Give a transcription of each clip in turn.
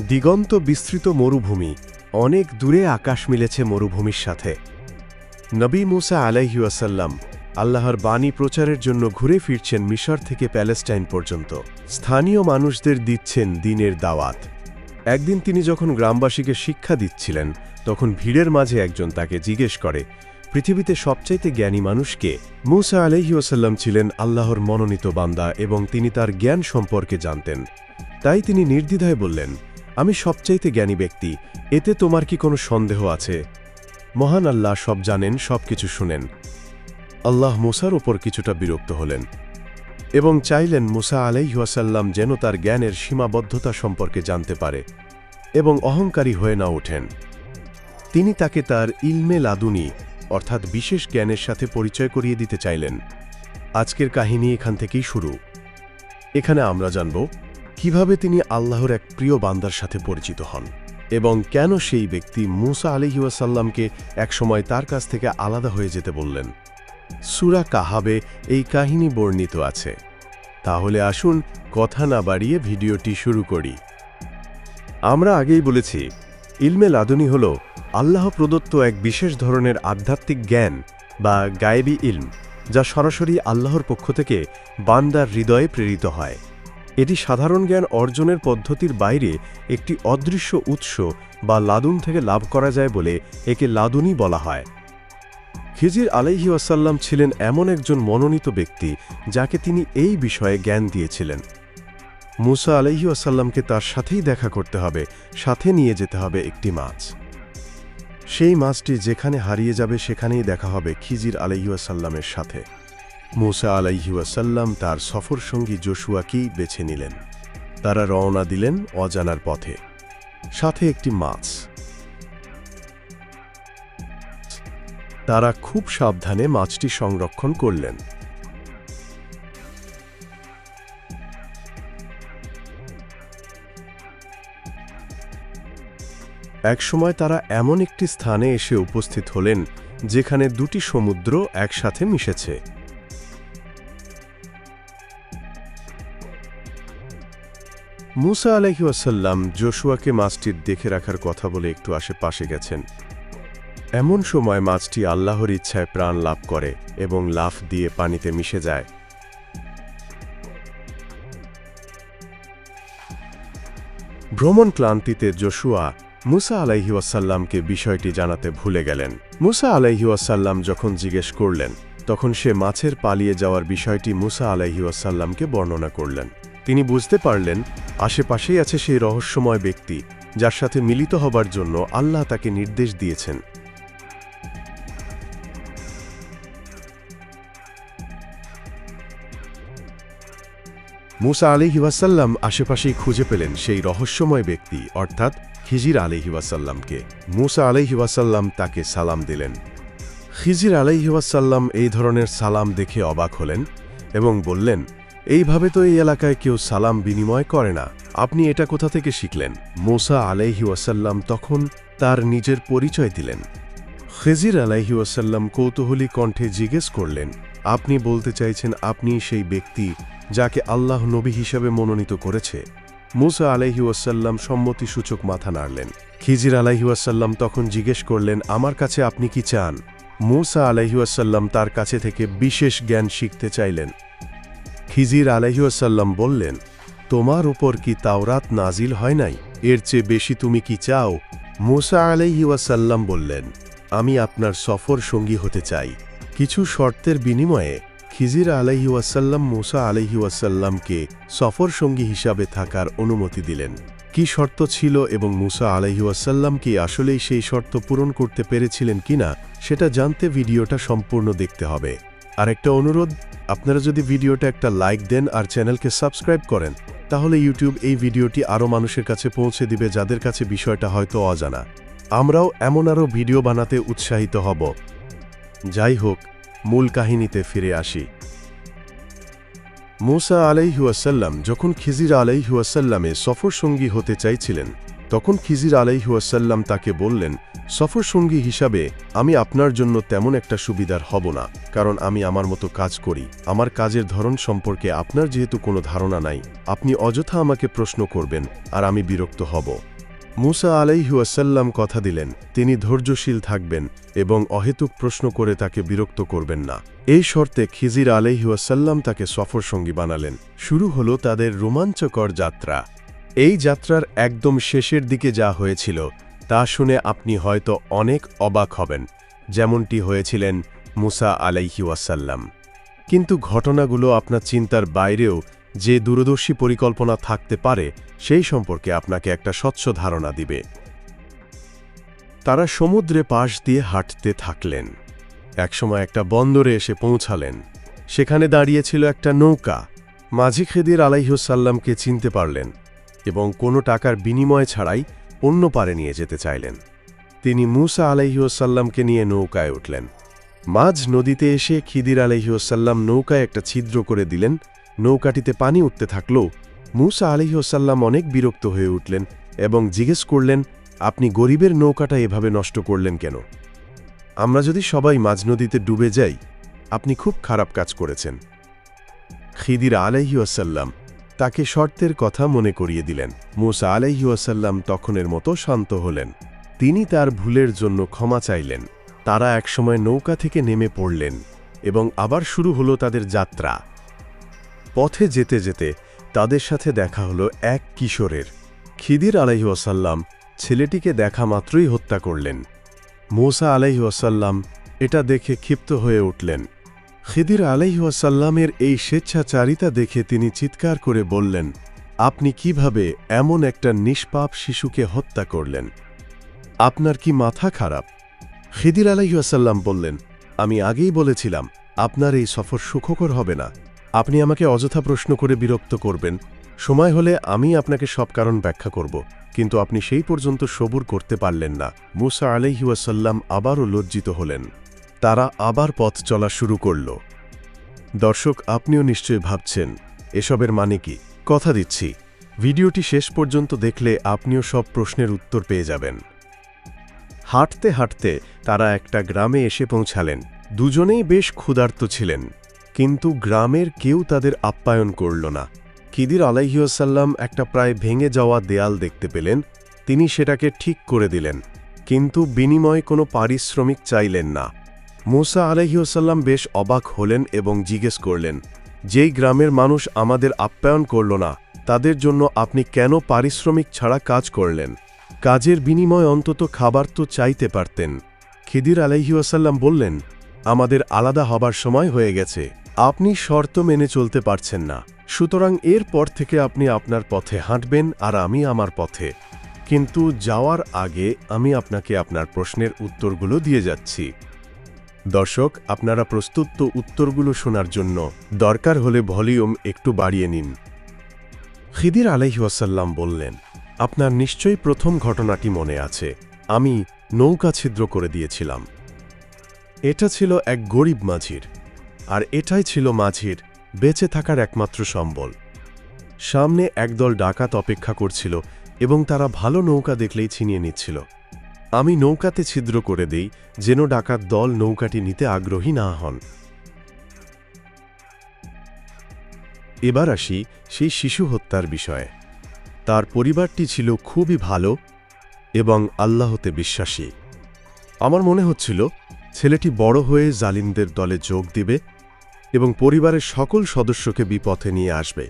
দিগন্ত বিস্তৃত মরুভূমি। অনেক দূরে আকাশ মিলেছে মরুভূমির সাথে। নবী মুসা আলাইহিউসাল্লাম আল্লাহর বাণী প্রচারের জন্য ঘুরে ফিরছেন মিশর থেকে প্যালেস্টাইন পর্যন্ত। স্থানীয় মানুষদের দিচ্ছেন দিনের দাওয়াত। একদিন তিনি যখন গ্রামবাসীকে শিক্ষা দিচ্ছিলেন, তখন ভিড়ের মাঝে একজন তাকে জিজ্ঞেস করে, পৃথিবীতে সবচাইতে জ্ঞানী মানুষকে মুসা আলহিউসাল্লাম ছিলেন আল্লাহর মনোনীত বান্দা এবং তিনি তার জ্ঞান সম্পর্কে জানতেন। তাই তিনি নির্দ্বিধায় বললেন আমি সবচাইতে জ্ঞানী ব্যক্তি, এতে তোমার কি কোনো সন্দেহ আছে? মহান আল্লাহ সব জানেন সব কিছু শুনেন। আল্লাহ মুসার ওপর কিছুটা বিরক্ত হলেন এবং চাইলেন মুসা আলাইহাসাল্লাম যেন তার জ্ঞানের সীমাবদ্ধতা সম্পর্কে জানতে পারে এবং অহংকারী হয়ে না ওঠেন। তিনি তাকে তার ইলমে লাদুনি, অর্থাৎ বিশেষ জ্ঞানের সাথে পরিচয় করিয়ে দিতে চাইলেন। আজকের কাহিনী এখান থেকেই শুরু। এখানে আমরা জানব কীভাবে তিনি আল্লাহর এক প্রিয় বান্দার সাথে পরিচিত হন এবং কেন সেই ব্যক্তি মুসা আলিহাসাল্লামকে একসময় তার কাছ থেকে আলাদা হয়ে যেতে বললেন? সুরা কাহাবে এই কাহিনী বর্ণিত আছে। তাহলে আসুন কথা না বাড়িয়ে ভিডিওটি শুরু করি। আমরা আগেই বলেছি, ইলমে লাদুনি হল আল্লাহ প্রদত্ত এক বিশেষ ধরনের আধ্যাত্মিক জ্ঞান বা গায়েবী ইলম, যা সরাসরি আল্লাহর পক্ষ থেকে বান্দার হৃদয়ে প্রেরিত হয়। এটি সাধারণ জ্ঞান অর্জনের পদ্ধতির বাইরে একটি অদৃশ্য উৎস বা লাদুন থেকে লাভ করা যায় বলে একে লাদুনি বলা হয়। খিজির আলাইহি ওয়াসাল্লাম ছিলেন এমন একজন মনোনীত ব্যক্তি যাকে তিনি এই বিষয়ে জ্ঞান দিয়েছিলেন। মুসা আলাইহি ওয়াসাল্লামকে তার সাথেই দেখা করতে হবে, সাথে নিয়ে যেতে হবে একটি মাছ। সেই মাছটি যেখানে হারিয়ে যাবে সেখানেই দেখা হবে খিজির আলাইহাসাল্লামের সাথে। মুসা আলাইহাসাল্লাম তার সফর সঙ্গী জশুয়াকেই বেছে নিলেন। তারা রওনা দিলেন অজানার পথে। সাথে একটি মাছ। তারা খুব সাবধানে মাছটি সংরক্ষণ করলেন। একসময় তারা এমন একটি স্থানে এসে উপস্থিত হলেন, যেখানে দুটি সমুদ্র একসাথে মিশেছে। মুসা আলহিউসাল্লাম জশুয়াকে মাছটির দেখে রাখার কথা বলে একটু আশেপাশে গেছেন। এমন সময় মাছটি আল্লাহর ইচ্ছায় প্রাণ লাভ করে এবং লাফ দিয়ে পানিতে মিশে যায়। ভ্রমণ ক্লান্তিতে জশুয়া মুসা আলাইহিওয়াসাল্লামকে বিষয়টি জানাতে ভুলে গেলেন। মুসা আলাইহিওয়াসাল্লাম যখন জিজ্ঞেস করলেন, তখন সে মাছের পালিয়ে যাওয়ার বিষয়টি মুসা আলাইহিওয়াসাল্লামকে বর্ণনা করলেন। তিনি বুঝতে পারলেন, আশেপাশেই আছে সেই রহস্যময় ব্যক্তি, যার সাথে মিলিত হবার জন্য আল্লাহ তাকে নির্দেশ দিয়েছেন। মুসা আলিহিওয়াসাল্লাম আশেপাশেই খুঁজে পেলেন সেই রহস্যময় ব্যক্তি, অর্থাৎ খিজির আলিহিওয়াসাল্লামকে মুসা আলিহিওয়াসাল্লাম তাকে সালাম দিলেন। খিজির আলাইহিওয়াসাল্লাম এই ধরনের সালাম দেখে অবাক হলেন এবং বললেন এইভাবে তো এই এলাকায় কেউ সালাম বিনিময় করে না। আপনি এটা কোথা থেকে শিখলেন? মুসা আলাইহিওয়াসাল্লাম তখন তার নিজের পরিচয় দিলেন। খেজির আলাইহিওয়াসাল্লাম কৌতূহলী কণ্ঠে জিজ্ঞেস করলেন, আপনি বলতে চাইছেন আপনি সেই ব্যক্তি যাকে আল্লাহ নবী হিসাবে মনোনীত করেছে? মুসা আলাইহিউসাল্লাম সম্মতিসূচক মাথা নাড়লেন। খিজির আলাইহিউসাল্লাম তখন জিজ্ঞেস করলেন, আমার কাছে আপনি কি চান? মুসা আলাইহিউসাল্লাম তার কাছে থেকে বিশেষ জ্ঞান শিখতে চাইলেন। খিজির আলাইহিউসাল্লাম বললেন, তোমার উপর কি তাওরাত নাজিল হয় নাই? এর চেয়ে বেশি তুমি কি চাও? মুসা আলাইহিউসাল্লাম বললেন, আমি আপনার সফর সঙ্গী হতে চাই। কিছু শর্তের বিনিময়ে খিজির আলাইহি ওয়াসাল্লাম মুসা আলাইহি ওয়াসাল্লামকে সফর সঙ্গী হিসাবে থাকার অনুমতি দিলেন। কি শর্ত ছিল এবং মুসা আলাইহি ওয়াসাল্লাম কি আসলেই সেই শর্ত পূরণ করতে পেরেছিলেন কিনা, সেটা জানতে ভিডিওটা সম্পূর্ণ দেখতে হবে। আর একটা অনুরোধ, আপনারা যদি ভিডিওটা একটা লাইক দেন আর চ্যানেলকে সাবস্ক্রাইব করেন, তাহলে ইউটিউব এই ভিডিওটি আরও মানুষের কাছে পৌঁছে দিবে যাদের কাছে বিষয়টা হয়তো অজানা। আমরাও এমন আরও ভিডিও বানাতে উৎসাহিত হব। যাই হোক, মূল কাহিনীতে ফিরে আসি। মুসা আলাইহুয়াসাল্লাম যখন খিজির আলাইহুয়াসাল্লামে সফর সঙ্গী হতে চাইছিলেন, তখন খিজির আলাইহুয়াসাল্লাম তাকে বললেন সফর সঙ্গী হিসাবে, আমি আপনার জন্য তেমন একটা সুবিধার হব না, কারণ আমি আমার মতো কাজ করি। আমার কাজের ধরন সম্পর্কে আপনার যেহেতু কোনো ধারণা নাই, আপনি অযথা আমাকে প্রশ্ন করবেন, আর আমি বিরক্ত হব। মুসা আলাইহুয়াসাল্লাম কথা দিলেন, তিনি ধৈর্যশীল থাকবেন, এবং অহেতুক প্রশ্ন করে তাকে বিরক্ত করবেন না। এই শর্তে খিজির আলাইহুয়াসাল্লাম তাকে সফর সঙ্গী বানালেন। শুরু হলো তাদের রোমাঞ্চকর যাত্রা। এই যাত্রার একদম শেষের দিকে যা হয়েছিল তা শুনে আপনি হয়তো অনেক অবাক হবেন, যেমনটি হয়েছিলেন মুসা আলাইহিওয়াসাল্লাম কিন্তু ঘটনাগুলো আপনার চিন্তার বাইরেও যে দূরদর্শী পরিকল্পনা থাকতে পারে, সেই সম্পর্কে আপনাকে একটা স্বচ্ছ ধারণা দিবে। তারা সমুদ্রে পাশ দিয়ে হাঁটতে থাকলেন। একসময় একটা বন্দরে এসে পৌঁছালেন। সেখানে দাঁড়িয়েছিল একটা নৌকা। মাঝি খেদির আলাইহুসাল্লামকে চিনতে পারলেন এবং কোনো টাকার বিনিময় ছাড়াই অন্য পারে নিয়ে যেতে চাইলেন। তিনি মুসা আলাইহুসাল্লামকে নিয়ে নৌকায় উঠলেন। মাঝ নদীতে এসে খিদির আলাইহুসাল্লাম নৌকায় একটা ছিদ্র করে দিলেন। নৌকাটিতে পানি উঠতে থাকল। মুসা আলিহসাল্লাম অনেক বিরক্ত হয়ে উঠলেন এবং জিজ্ঞেস করলেন, আপনি গরিবের নৌকাটা এভাবে নষ্ট করলেন কেন? আমরা যদি সবাই মাঝ নদীতে ডুবে যাই, আপনি খুব খারাপ কাজ করেছেন। খিদির আলাইহাসাল্লাম তাকে শর্তের কথা মনে করিয়ে দিলেন। মুসা আলাইহাসাল্লাম তখনের মতো শান্ত হলেন। তিনি তার ভুলের জন্য ক্ষমা চাইলেন। তারা একসময় নৌকা থেকে নেমে পড়লেন এবং আবার শুরু হলো তাদের যাত্রা। পথে যেতে যেতে তাদের সাথে দেখা হলো এক কিশোরের। খিদির আলাইহাসাল্লাম ছেলেটিকে দেখা মাত্রই হত্যা করলেন। মোসা আলাইহাসাল্লাম এটা দেখে ক্ষিপ্ত হয়ে উঠলেন। খিদির আলাইহাসাল্লামের এই স্বেচ্ছাচারিতা দেখে তিনি চিৎকার করে বললেন, আপনি কীভাবে এমন একটা নিষ্পাপ শিশুকে হত্যা করলেন? আপনার কি মাথা খারাপ? খিদির আলাইহাসাল্লাম বললেন, আমি আগেই বলেছিলাম, আপনার এই সফর সুখকর হবে না। আপনি আমাকে অযথা প্রশ্ন করে বিরক্ত করবেন। সময় হলে আমি আপনাকে সব কারণ ব্যাখ্যা করব, কিন্তু আপনি সেই পর্যন্ত সবুর করতে পারলেন না। মুসা আলহিউসাল্লাম আবারও লজ্জিত হলেন। তারা আবার পথ চলা শুরু করল। দর্শক, আপনিও নিশ্চয় ভাবছেন, এসবের মানে কি? কথা দিচ্ছি। ভিডিওটি শেষ পর্যন্ত দেখলে আপনিও সব প্রশ্নের উত্তর পেয়ে যাবেন। হাঁটতে হাঁটতে তারা একটা গ্রামে এসে পৌঁছালেন। দুজনেই বেশ ক্ষুধার্ত ছিলেন, কিন্তু গ্রামের কেউ তাদের আপ্যায়ন করল না। খিদির আলাইহিউসাল্লাম একটা প্রায় ভেঙে যাওয়া দেয়াল দেখতে পেলেন, তিনি সেটাকে ঠিক করে দিলেন, কিন্তু বিনিময় কোনো পারিশ্রমিক চাইলেন না। মুসা আলাইহিউসাল্লাম বেশ অবাক হলেন এবং জিজ্ঞেস করলেন, যেই গ্রামের মানুষ আমাদের আপ্যায়ন করল না, তাদের জন্য আপনি কেন পারিশ্রমিক ছাড়া কাজ করলেন? কাজের বিনিময় অন্তত খাবার তো চাইতে পারতেন। খিদির আলাইহিউসাল্লাম বললেন, আমাদের আলাদা হবার সময় হয়ে গেছে, আপনি শর্ত মেনে চলতে পারছেন না। সুতরাং এর পর থেকে আপনি আপনার পথে হাঁটবেন আর আমি আমার পথে। কিন্তু যাওয়ার আগে আমি আপনাকে আপনার প্রশ্নের উত্তরগুলো দিয়ে যাচ্ছি। দর্শক, আপনারা প্রস্তুত তো উত্তরগুলো শোনার জন্য। দরকার হলে ভলিউম একটু বাড়িয়ে নিন। খিদির আলাইহাসাল্লাম বললেন, আপনার নিশ্চয়ই প্রথম ঘটনাটি মনে আছে। আমি নৌকা ছিদ্র করে দিয়েছিলাম। এটা ছিল এক গরিব মাঝির, আর এটাই ছিল মাঝির বেঁচে থাকার একমাত্র সম্বল। সামনে একদল ডাকাত অপেক্ষা করছিল এবং তারা ভালো নৌকা দেখলেই ছিনিয়ে নিচ্ছিল। আমি নৌকাতে ছিদ্র করে দেই, যেন ডাকাত দল নৌকাটি নিতে আগ্রহী না হন। এবার আসি সেই শিশু হত্যার বিষয়ে। তার পরিবারটি ছিল খুবই ভালো এবং আল্লাহতে বিশ্বাসী। আমার মনে হচ্ছিল, ছেলেটি বড় হয়ে জালিমদের দলে যোগ দিবে এবং পরিবারের সকল সদস্যকে বিপথে নিয়ে আসবে।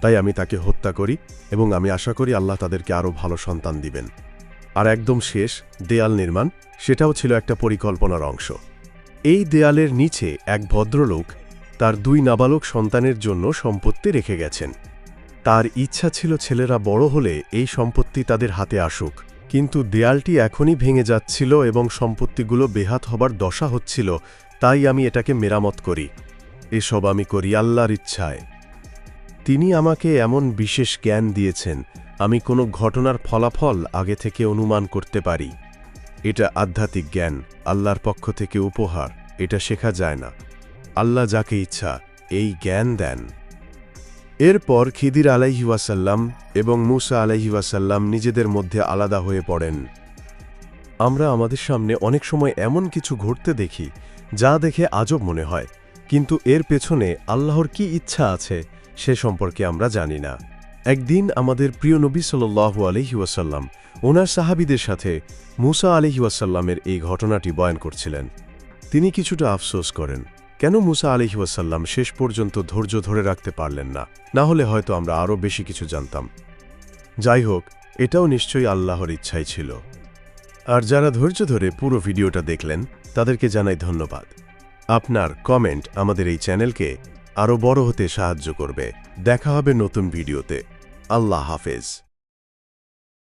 তাই আমি তাকে হত্যা করি এবং আমি আশা করি আল্লাহ তাদেরকে আরও ভালো সন্তান দিবেন। আর একদম শেষ, দেয়াল নির্মাণ, সেটাও ছিল একটা পরিকল্পনার অংশ। এই দেয়ালের নিচে এক ভদ্রলোক তার দুই নাবালক সন্তানের জন্য সম্পত্তি রেখে গেছেন। তার ইচ্ছা ছিল ছেলেরা বড় হলে এই সম্পত্তি তাদের হাতে আসুক, কিন্তু দেয়ালটি এখনই ভেঙে যাচ্ছিল এবং সম্পত্তিগুলো বেহাত হবার দশা হচ্ছিল, তাই আমি এটাকে মেরামত করি। এসব আমি করি আল্লাহর ইচ্ছায়। তিনি আমাকে এমন বিশেষ জ্ঞান দিয়েছেন আমি কোনো ঘটনার ফলাফল আগে থেকে অনুমান করতে পারি। এটা আধ্যাত্মিক জ্ঞান, আল্লাহর পক্ষ থেকে উপহার, এটা শেখা যায় না। আল্লাহ যাকে ইচ্ছা, এই জ্ঞান দেন। এরপর খিদির আলাইহিওয়াসাল্লাম এবং মুসা আলাইহিওয়াসাল্লাম নিজেদের মধ্যে আলাদা হয়ে পড়েন। আমরা আমাদের সামনে অনেক সময় এমন কিছু ঘটতে দেখি, যা দেখে আজব মনে হয়, কিন্তু এর পেছনে আল্লাহর কি ইচ্ছা আছে, সে সম্পর্কে আমরা জানি না। একদিন আমাদের প্রিয় নবী সাল্লু আলহিউসাল্লাম ওনার সাহাবিদের সাথে মুসা আলহিউসাল্লামের এই ঘটনাটি বয়ান করছিলেন। তিনি কিছুটা আফসোস করেন, কেন মুসা আলহিউসাল্লাম শেষ পর্যন্ত ধৈর্য ধরে রাখতে পারলেন না? না হলে হয়তো আমরা আরও বেশি কিছু জানতাম। যাই হোক, এটাও নিশ্চয়ই আল্লাহর ইচ্ছাই ছিল। আর যারা ধৈর্য ধরে পুরো ভিডিওটা দেখলেন, তাদেরকে জানাই ধন্যবাদ। আপনার কমেন্ট আমাদের এই চ্যানেলকে আরও বড় হতে সাহায্য করবে। দেখা হবে নতুন ভিডিওতে। আল্লাহ হাফেজ